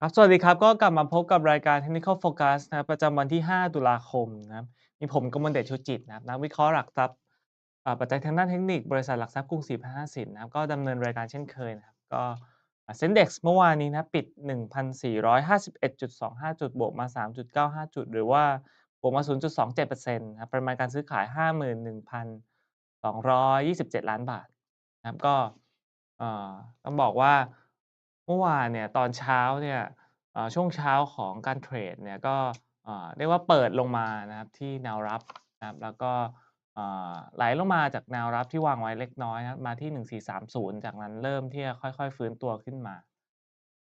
ครับ สวัสดีครับ ก็กลับมาพบกับรายการ Technical Focus นะครับประจำวันที่ 5 ตุลาคมนะครับ มีผมกมลเดชชูจิตนะครับนักวิเคราะห์หลักทรัพย์อ่าปัจจัยทางด้านเทคนิค บริษัทหลักทรัพย์กรุงศรีพนาสินนะครับ ก็ดำเนินรายการเช่นเคยนะครับ ก็อ่า Sendex เมื่อวานนี้นะปิด 1,451.25 จุด บวกมา 3.95 จุด หรือว่าบวกมา 0.27%นะครับปริมาณการซื้อขาย 51,227 ล้านบาทนะครับ ก็ต้องบอกว่า เมื่อวานเนี่ยตอนเช้าเนี่ยอ่าช่วงเช้าของการเทรดเนี่ยก็อ่าเรียกว่าเปิดลงมานะครับที่แนวรับนะครับแล้วก็อ่าไหลลงมาจากแนวรับที่วางไว้เล็กน้อยนะครับมาที่ 1430 จากนั้นเริ่มที่จะค่อยๆ ฟื้นตัวขึ้นมา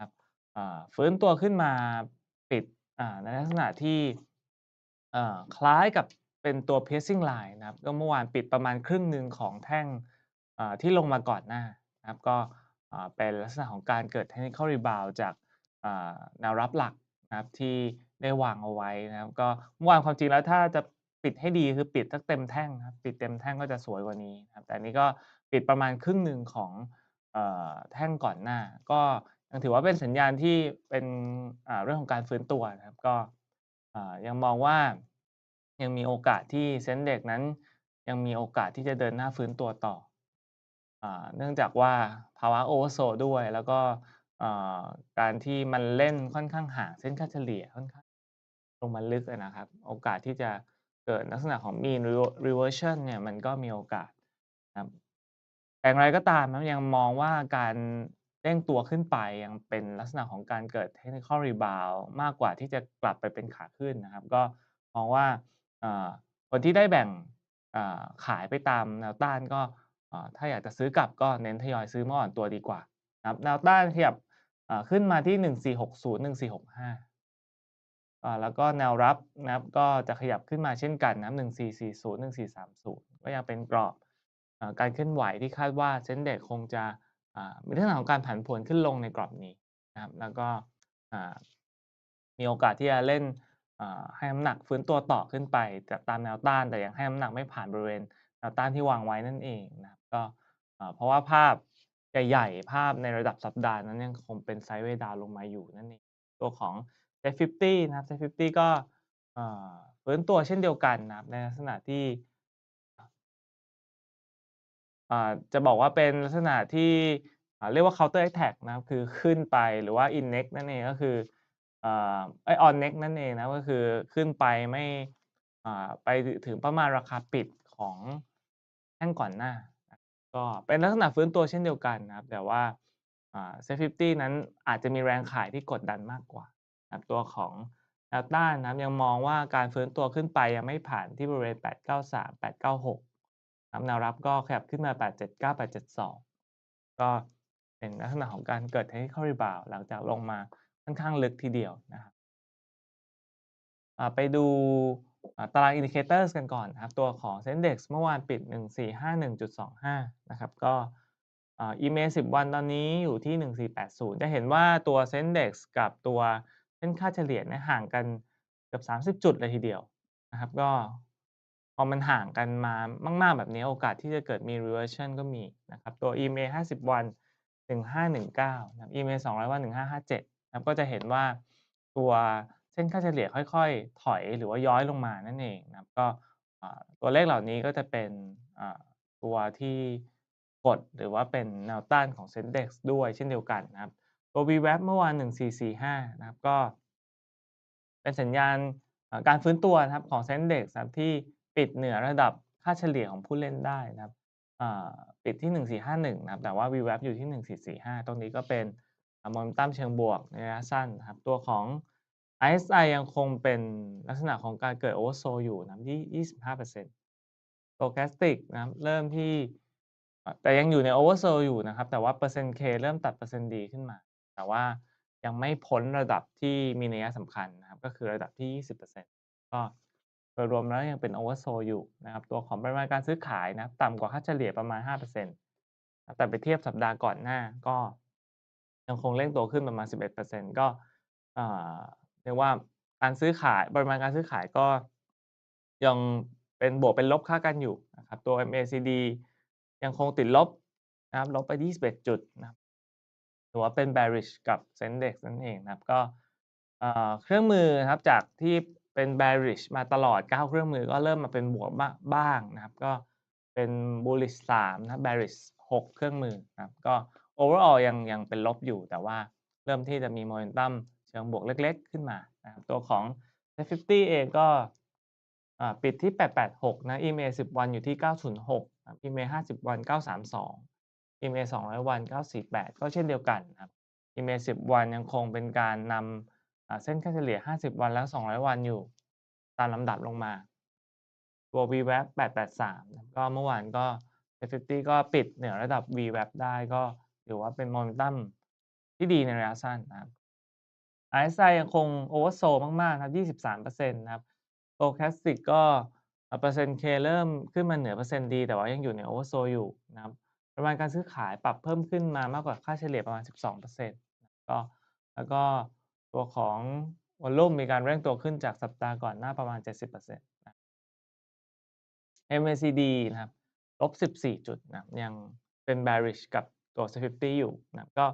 ครับอ่าฟื้นตัวขึ้นมาปิดอ่าในลักษณะที่เอ่อคล้ายกับเป็นตัว Pacing Line นะครับก็เมื่อวานปิดประมาณครึ่งหนึ่งของแท่งอ่าที่ลงมาก่อนหน้านะครับก็ เป็นลักษณะของการเกิด Technical Rebound จากแนวรับหลักนะครับที่ได้วางเอาไว้นะครับ ก็เมื่อวานความจริงแล้วถ้าจะปิดให้ดีคือปิดสักเต็มแท่งนะครับปิดเต็มแท่งก็จะสวยกว่านี้นะครับแต่นี้ก็ปิดประมาณครึ่งหนึ่งของอแท่งก่อนหน้า ก็ยังถือว่าเป็นสัญญาณที่เป็นเรื่องของการฟื้นตัวนะครับ ก็ยังมองว่ายังมีโอกาสที่ Sendex นั้นยังมีโอกาสที่จะเดินหน้าฟื้นตัวต่อ เนื่องจากว่าภาวะ Oversold ด้วย แล้วก็การที่มันเล่นค่อนข้างห่างเส้นค่าเฉลี่ยค่อนข้างลงมาลึกนะครับ โอกาสที่จะเกิดลักษณะของ Mean reversion เนี่ยมันก็มีโอกาสนะครับแต่อย่างไรก็ตามนะครับยังมองว่าการเด้งตัวขึ้นไปยังเป็นลักษณะของการเกิด Technical Rebound มากกว่าที่จะกลับไปเป็นขาขึ้นนะครับ ก็มองว่าคนที่ได้แบ่งขายไปตามแนวต้านก็ ถ้าอยากจะซื้อกลับก็เน้นทยอยซื้อเมื่ออ่อนตัวดีกว่านะครับแนวต้านขยับขึ้นมาที่ 1460 1465อ่าแล้วก็แนวรับนะครับก็จะขยับขึ้นมาเช่นกันนะครับ1440 1430 ก็ยังเป็นกรอบอการเคลื่อนไหวที่คาดว่า Sendex คงจะมีลักษณะของการผันผวนขึ้นลงในกรอบนี้นะครับแล้วก็มีโอกาสที่จะเล่นให้น้ำหนักฟื้นตัวต่อขึ้นไปจากตามแนวต้านแต่ยังให้น้ำหนักไม่ผ่านบริเวณแนวต้านที่วางไว้นั่นเองนะครับ ก็เพราะว่าภาพใหญ่ๆ ภาพในระดับสัปดาห์นั้นยังคงเป็น Sideways Down ลงมาอยู่นั่นเองตัวของ Set 50นะครับ Set 50ก็ฟื้นตัวเช่นเดียวกันนะครับในลักษณะที่จะบอกว่าเป็นลักษณะที่เรียกว่า Counter Attack นะครับคือขึ้นไปหรือว่า In Next นั่นเองก็คืออ่าเอ๊ย On Next นั่นเองนะก็คือขึ้นไปไม่ไปถึงประมาณราคาปิดของแท่งก่อนหน้า ก็เป็นลักษณะฟื้นตัวเช่นเดียวกันนะครับ แต่ว่าอ่า Set 50นั้นอาจจะมีแรงขายที่กดดันมากกว่านะครับตัวของแนวต้านนะครับยังมองว่าการฟื้นตัวขึ้นไปยังไม่ผ่านที่บริเวณ 893 896นะครับแนวรับก็ขยับขึ้นมา 879 872 ก็เป็นลักษณะของการเกิด Technical Rebound หลังจากลงมาค่อนข้างลึกทีเดียวนะครับไปดู ตาราง Indicators กันก่อนนะครับ ตัวของ Sendex เมื่อวานปิด 1451.25 นะครับ ก็อ่า EMA 10วันตอนนี้อยู่ที่ 1480 จะเห็นว่าตัว Sendex กับตัวเส้นค่าเฉลี่ยเนี่ยห่างกันเกือบ30 จุดเลยทีเดียวนะครับ ก็พอมันห่างกันมามาก ๆ แบบนี้โอกาสที่จะเกิด Mean Reversion ก็มีนะครับ ตัว EMA 50 วัน 1519นะครับ EMA 200 วัน 1557นะครับก็จะเห็นว่าตัว เส้นค่าเฉลี่ยค่อย ๆ ถอยหรือว่าย้อยลงมานั่นเองนะครับก็ตัวเลขเหล่านี้ก็จะเป็นตัวที่กดหรือว่าเป็นแนวต้านของ Sendex ด้วยเช่นเดียวกันนะครับตัว VWAP เมื่อวาน 1445 นะครับก็ เป็นสัญญาณการฟื้นตัวนะครับของ Sendex นะครับที่ปิดเหนือระดับค่าเฉลี่ยของผู้เล่นได้นะครับปิดที่ 1451 นะครับแต่ว่า VWAP อยู่ที่ 1445 ตรงนี้ก็เป็นอ่า Momentum เชิงบวกในระยะสั้นนะครับตัวของ RSI ยังคงเป็นลักษณะของการเกิด Oversold อยู่นะครับที่ 25% Stochastic นะครับเริ่มที่แต่ยังอยู่ใน Oversold อยู่นะครับ แต่ว่าเปอร์เซ็นต์ K เริ่มตัดเปอร์เซ็นต์ D ขึ้นมา แต่ว่ายังไม่พ้นระดับที่มีนัยสำคัญนะครับ ก็คือระดับที่ 20%ก็โดยรวมแล้วยังเป็น Oversold อยู่นะครับ ตัวของปริมาณการซื้อขายนะครับต่ำกว่าค่าเฉลี่ยประมาณ 5%แต่ไปเทียบสัปดาห์ก่อนหน้าก็ยังคงเร่งตัวขึ้นประมาณ 11%ก็อ่า เรียกว่าการซื้อขายปริมาณการซื้อขายก็ยังเป็นบวกเป็นลบค่ากันอยู่นะครับตัว MACD ยังคงติดลบนะครับลบไป21จุดนะครับถือว่าเป็น bearish กับ Sendex นั่นเองนะครับก็เครื่องมือนะครับจากที่เป็น bearish มาตลอด 9 เครื่องมือก็เริ่มมาเป็นบวกบ้างนะครับก็เป็น bullish 3นะ bearish 6 เครื่องมือนะครับก็ overall ยังยังเป็นลบอยู่แต่ว่าเริ่มที่จะมี momentum เชิงบวกเล็กๆ ขึ้นมานะครับตัวของ Net 50 เองก็ปิดที่ 886 นะ EMA 10 วันอยู่ที่ 906 EMA 50 วัน 932 EMA 200 วัน 948 ก็เช่นเดียวกันครับ EMA 10 วันยังคงเป็นการนำเส้นค่าเฉลี่ย 50 วันและ200 วันอยู่ ตามลำดับลงมา ตัว VWAP 883 ก็เมื่อวานก็ Net 50 ก็ปิดเหนือระดับ VWAP ได้ก็ถือว่าเป็น momentum ที่ดีในระยะสั้นนะครับ RSI ยังคง oversold มากๆครับ23%นะครับ Stochastic ก็เปอร์เซ็นต์ K เริ่มขึ้นมาเหนือเปอร์เซ็นต์ดี แต่ว่ายังอยู่ใน oversold อยู่นะครับปริมาณการซื้อขายปรับเพิ่มขึ้นมามากกว่าค่าเฉลี่ยประมาณ 12%ก็แล้วก็ตัวของ volume มีการเร่งตัวขึ้นจากสัปดาห์ก่อนหน้าประมาณ 70%นะ MACD นะครับลบ 14 จุดนะครับยังเป็น bearish กับตัว Set 50อยู่นะครับก็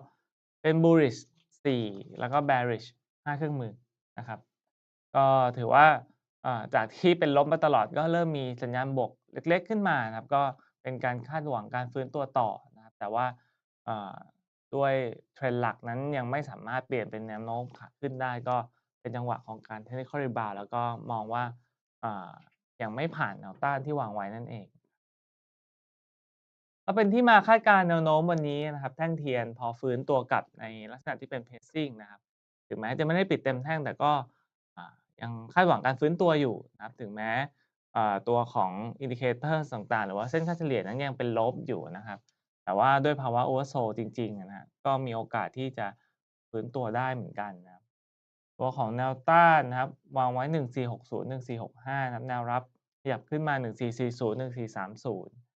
เป็น bullish 4 แล้วก็ bearish 5 เครื่องมือนะครับ ก็ถือว่าจากที่เป็นลบมาตลอดก็เริ่มมีสัญญาณบวกเล็กๆขึ้นมานะครับ ก็เป็นการคาดหวังการฟื้นตัวต่อนะครับ แต่ว่าด้วย trend หลักนั้นยังไม่สามารถเปลี่ยนเป็นแนวโน้มขาขึ้นได้ก็เป็นจังหวะของการ technical rebound แล้วก็มองว่าอ่ายังไม่ผ่านแนวต้านที่วางไว้นั่นเอง ก็เป็นที่มาคาดการณ์แนวโน้มวันนี้นะครับ แท่งเทียนพอฟื้นตัวกลับในลักษณะที่เป็น pacing นะครับ ถึงแม้จะไม่ได้ปิดเต็มแท่งแต่ก็ยังคาดหวังการฟื้นตัวอยู่นะครับ ถึงแม้ตัวของ indicators ต่างๆ หรือว่าเส้นค่าเฉลี่ยนั้นยังเป็นลบอยู่นะครับ แต่ว่าด้วยภาวะ oversold จริงๆอะนะครับก็มีโอกาสที่จะฟื้นตัวได้เหมือนกันนะครับ ตัวของแนวต้านนะครับ วางไว้ 1460 1465นะครับแนวรับขยับขึ้นมา 1440 1430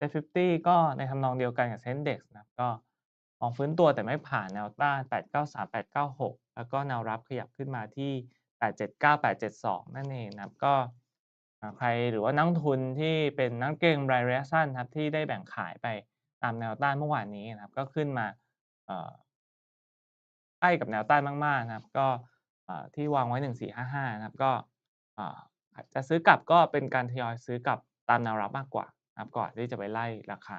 Net 50ก็ในทำนองเดียวกันกับ Sendex นะครับก็มองฟื้นตัวแต่ไม่ผ่านแนวต้าน 893 896 แล้วก็แนวรับขยับขึ้นมาที่ 879 872 นั่นเองนะครับก็ใครหรือว่านักทุนที่เป็นนักเก็งกำไระยะสั้นครับที่ได้แบ่งขายไปตามแนวต้านเมื่อวานนี้นะครับ ก็ขึ้นมาใกล้กับแนวต้านมากๆนะครับ ก็ที่วางไว้ 1455 นะครับ ก็จะซื้อกลับก็เป็นการทยอยซื้อกลับตามแนวรับมากกว่า ครับก่อนที่จะไปไล่ราคา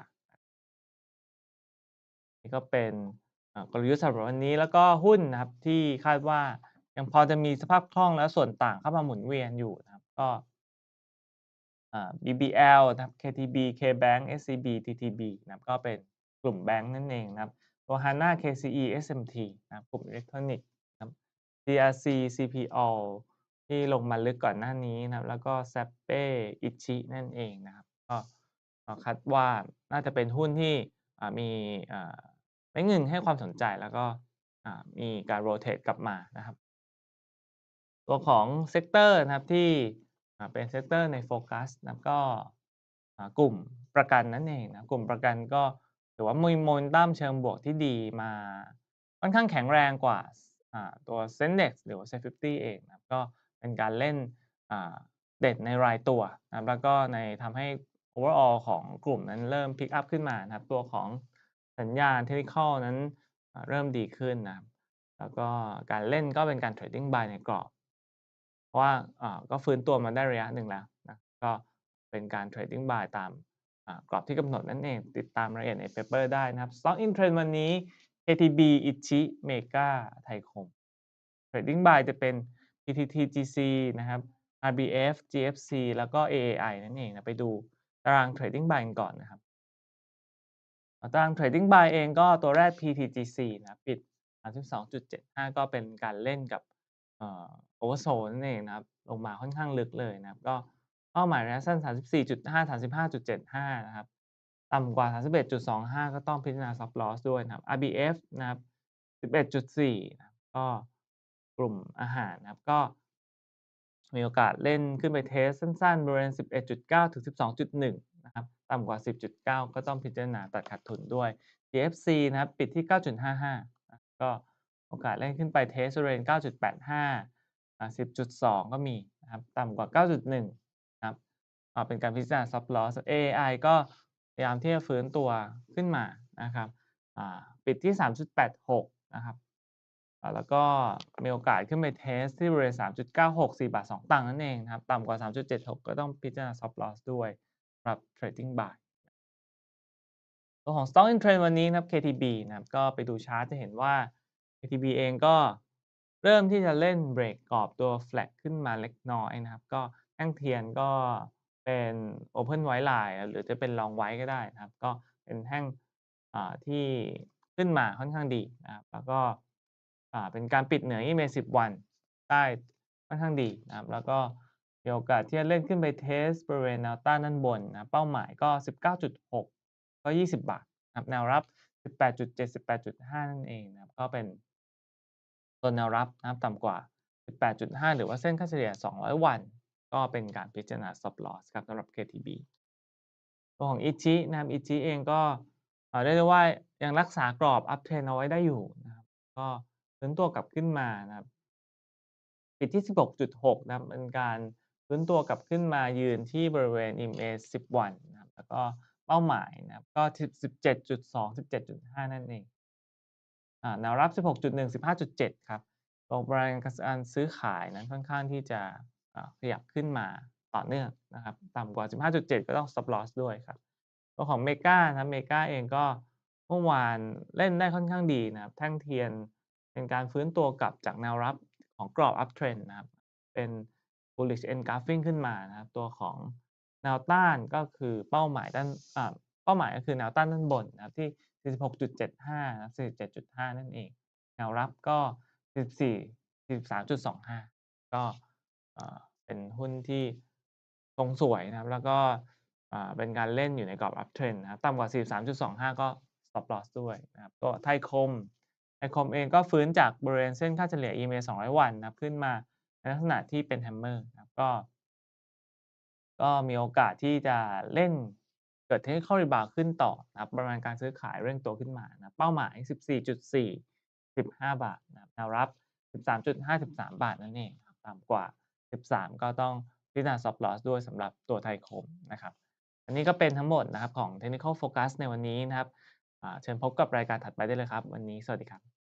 นี่ก็เป็นกลยุทธ์สำหรับวันนี้แล้วก็หุ้นนะครับที่คาดว่ายังพอจะมีสภาพคล่องและส่วนต่างเข้ามาหมุนเวียนอยู่นะครับก็ BBL นะครับ KTB KBank SCB TTB นะครับก็เป็นกลุ่มแบงก์นั่นเองนะครับตัว Hana KCE SMT นะครับกลุ่มอิเล็กทรอนิกส์นะครับ CRC CPO ที่ลงมาลึกก่อนหน้านี้นะครับ แล้วก็ SAPE Ichi นั่นเองนะครับก็ คาดว่าน่าจะเป็นหุ้นที่มีอ่าเม็ดเงินให้ความสนใจแล้วก็มีการ rotate กลับมานะครับ ตัวของเซกเตอร์นะครับที่เป็นเซกเตอร์ในโฟกัสนะก็กลุ่มประกันนั่นเองนะกลุ่มประกันก็ถือว่ามี momentum เชิงบวกที่ดีมาค่อนข้างแข็งแรงกว่าตัว Sendex หรือว่า Set 50เองนะครับก็เป็นการเล่นเด่นในรายตัวนะแล้วก็ในทำให้ overall ของกลุ่มนั้นเริ่ม pick up ขึ้นมานะครับ ตัวของสัญญาณ technical นั้นเริ่มดีขึ้นนะครับ แล้วก็การเล่นก็เป็นการ trading buy ในกรอบ เพราะว่าก็ฟื้นตัวมาได้ระยะหนึ่งแล้วนะก็เป็นการ trading buy ตามกรอบที่กำหนดนั่นเอง ติดตามรายละเอียดในเปเปอร์ได้นะครับ Stock in Trend วันนี้ KTB Ichi Mega ไทยคม trading buy จะเป็น PTTGC นะครับ RBF GFC แล้วก็ AAI นั่นเองนะไปดู ตาราง trading buy ก่อนนะครับตาราง trading buy เองก็ตัวแรก PTGC นะปิด 32.75 ก็เป็นการเล่นกับเอ่อ oversold นั่นเองนะครับ ลงมาค่อนข้างลึกเลยนะครับ ก็เป้าหมายระยะสั้น 34.5 35.75 นะครับ ต่ำกว่า 31.25 ก็ต้องพิจารณา stop loss ด้วยนะครับ RBF นะครับ 11.4 นะครับก็กลุ่มอาหารนะครับ ก็ มีโอกาสเล่นขึ้นไปเทสสั้นๆบริเวณ 11.9 ถึง 12.1 นะครับ ต่ำกว่า 10.9 ก็ต้องพิจารณาตัดขาดทุนด้วย GFC นะครับ ปิดที่ 9.55นะก็โอกาสเล่นขึ้นไปเทสบริเวณ 9.85อ่า10.2 ก็มีนะครับ ต่ำกว่า 9.1 นะครับเป็นการพิจารณา stop loss AI ก็พยายามที่จะฟื้นตัวขึ้นมานะครับปิดที่ 3.86 นะครับ แล้วก็มีโอกาสขึ้นไปเทสที่บริเวณ3.96 4 บาท 2 ตังค์นั่นเองนะครับ ต่ำกว่า 3.76 ก็ต้องพิจารณา Stop Loss ด้วยสำหรับ Trading Buy ตัวของ Stock in Trend วันนี้นะครับ KTB นะครับก็ไปดูชาร์ตจะเห็นว่า KTB เองก็เริ่มที่จะเล่นเบรกกรอบตัว Flag ขึ้นมาเล็กน้อยนะครับ ก็แท่งเทียนก็เป็น Open White Line หรือจะเป็น Long White ก็ได้นะครับ ก็เป็นแท่งที่ขึ้นมาค่อนข้างดีนะครับแล้วก็ อ่าเป็นการปิดเหนือ EMA 10วันได้ค่อนข้างดีนะครับ แล้วก็มีโอกาสที่จะเล่นขึ้นไปเทสบริเวณแนวต้านด้านบนนะเป้าหมายก็ 19.6 ก็ 20 บาทนะครับแนวรับ 18.7 18.5 นั่นเองนะครับ ก็เป็นตัวแนวรับนะครับต่ำกว่า 18.5 หรือว่าเส้นค่าเฉลี่ย 200 วัน ก็เป็นการพิจารณา Stop Loss ครับสำหรับ KTB ตัวของ ICHI นะครับ ICHI เองก็เรียกได้ว่ายังรักษากรอบ Up Trend เอาไว้ได้อยู่นะครับ ก็ ฟื้นตัวกลับขึ้นมานะครับ ปิดที่ 16.6 นะครับเป็นการฟื้นตัวกลับขึ้นมายืนที่บริเวณ EMA 10 วันนะครับ แล้วก็เป้าหมายนะครับ ก็ 17.2 17.5 นั่นเองอ่าแนวรับ 16.1 15.7 ครับตัวแรงการซื้อขายนั้นค่อนข้างที่จะขยับขึ้นมาต่อเนื่องนะครับ ต่ำกว่า 15.7 ก็ต้อง Stop Loss ด้วยครับตัวของเมกานะเมกาเองก็เมื่อวานเล่นได้ค่อนข้างดีนะครับ แท่งเทียน เป็นการฟื้นตัวกลับจากแนวรับของกรอบ Up Trend นะครับ เป็น Bullish Engulfing ขึ้นมานะครับ ตัวของแนวต้านก็คือเป้าหมายด้านอ่าเป้าหมายก็คือแนวต้านด้านบนนะครับที่ 46.75นะครับ47.5 นั่นเอง แนวรับก็44 43.25 ก็อ่าเป็นหุ้นที่ทรงสวยนะครับ แล้วก็อ่าเป็นการเล่นอยู่ในกรอบ Up Trend นะครับ ต่ำกว่า 43.25 ก็ Stop Loss ด้วยนะครับ ตัวไทยคม ไทยคมเองก็ฟื้นจากบริเวณเส้นค่าเฉลี่ย EMA 200 วันนะครับขึ้นมาในลักษณะที่เป็น Hammer นะครับก็ ก็มีโอกาสที่จะเล่นเกิด Technical Rebound ขึ้นต่อนะครับปริมาณการซื้อขายเร่งตัวขึ้นมานะเป้าหมาย 14.4 15 บาทนะครับแนวรับ 13.5 13บาทนั่นเองต่ำกว่า 13 ก็ต้องพิจารณา Stop Loss ด้วยสำหรับตัวไทยคมนะครับ อันนี้ก็เป็นทั้งหมดนะครับของ Technical Focus ในวันนี้นะครับ เชิญพบกับรายการถัดไปได้เลยครับ วันนี้สวัสดีครับ